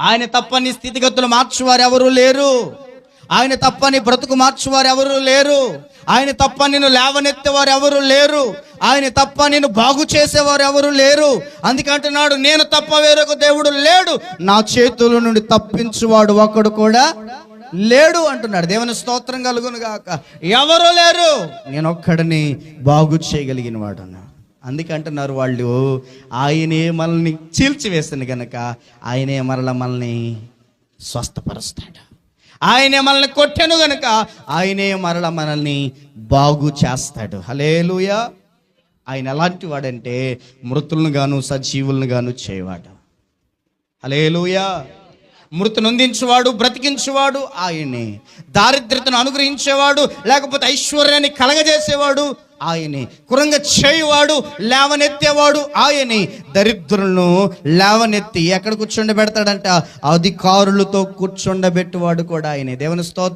ఆయన తప్పని స్థితిగతులు మార్చువారు ఎవరు లేరు. ఆయన తప్పని బ్రతుకు మార్చువారు ఎవరు లేరు. ఆయన తప్ప నిన్ను లేవనెత్తేవారు ఎవరు లేరు. ఆయన తప్ప నిన్ను బాగు చేసేవారు ఎవరు లేరు. అందుకంటున్నాడు నేను తప్ప వేరొక దేవుడు లేడు. నా చేతుల నుండి తప్పించువాడు ఒకడు కూడా లేడు అంటున్నాడు. దేవుని స్తోత్రం కలుగును గాక. ఎవరు లేరు? నేను ఒక్కడిని బాగు చేయగలిగిన వాడు అన్నాడు అందుకే అంటున్నారు వాళ్ళు ఆయనే మనల్ని చీల్చివేస్తుంది కనుక ఆయనే మరల మనల్ని స్వస్థపరుస్తాడు. ఆయనే మనల్ని కొట్టెను గనుక ఆయనే మరల మనల్ని బాగు చేస్తాడు. హలేలుయా ఆయన ఎలాంటి వాడంటే మృతులను గాను సజీవులను గాను చేయవాడు. హలేలుయా మృతి నొందించేవాడు బ్రతికించేవాడు ఆయనే. దారిద్రతను అనుగ్రహించేవాడు లేకపోతే ఐశ్వర్యాన్ని కలగజేసేవాడు ఆయనే. కురంగ చేయువాడు లేవనెత్తేవాడు ఆయనే. దరిద్రులను లేవనెత్తి ఎక్కడ కూర్చుండబెడతాడంట? అధికారులతో కూర్చుండబెట్టువాడు కూడా ఆయనే. దేవుని స్తోత్రం.